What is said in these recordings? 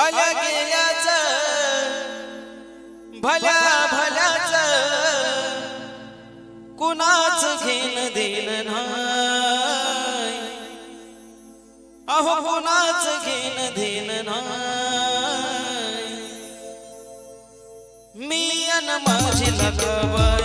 आल्या गेल्याच भल्या भल्याच कुणाच घेण देण नाही. अहो कुणाच घेण देण नाही. मी अन माझी लखाबाई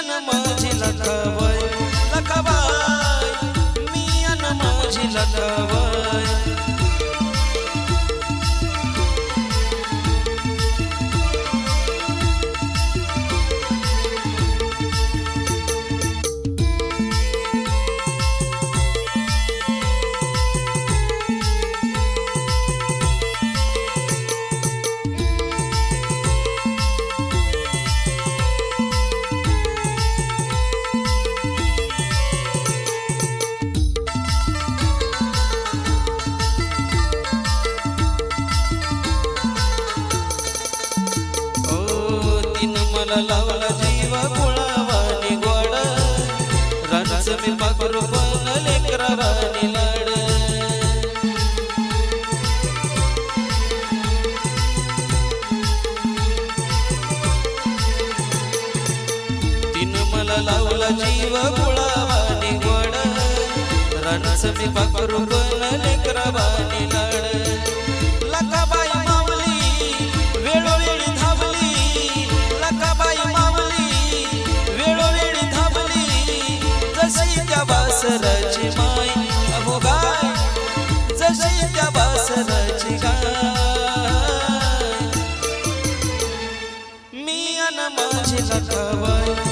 अन माझी लखाबाई लखाबाई मी अन माझी लखाबाई मला लावला जीव कुळावानी गोड रानच मी पाखरू पण लेकरावानी लाड. तीन मला लावला जीव कुळावानी गोड रानच मी पाखरू पण लेकरावानी लाड. माझी लखाबाई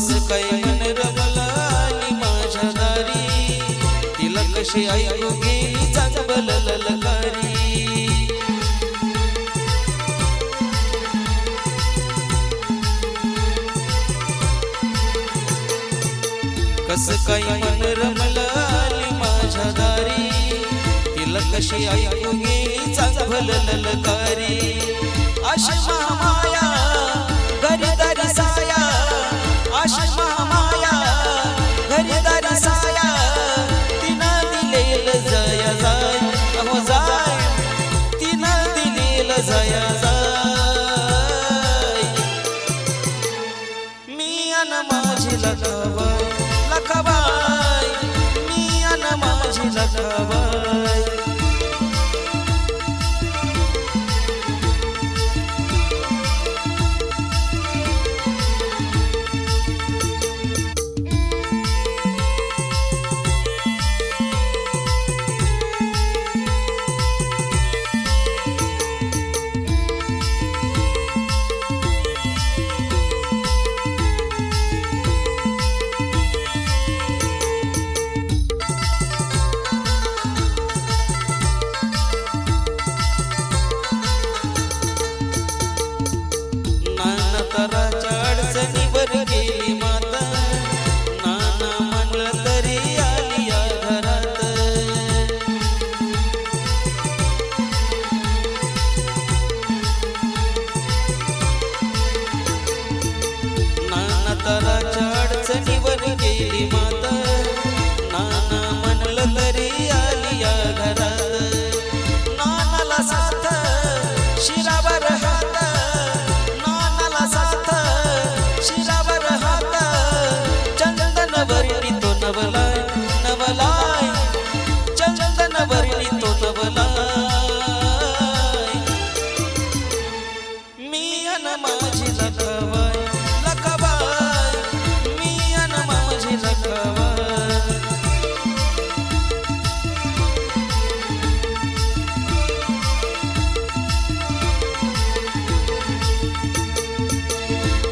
कस काही मन रमला माझ्या दारी तिला कशी ऐकू गेली चांगल ललकारी. कस काही मन रमला माझ्या दारी तिला कशी ऐकू गेली चांगल ललकारी. अशी महामाया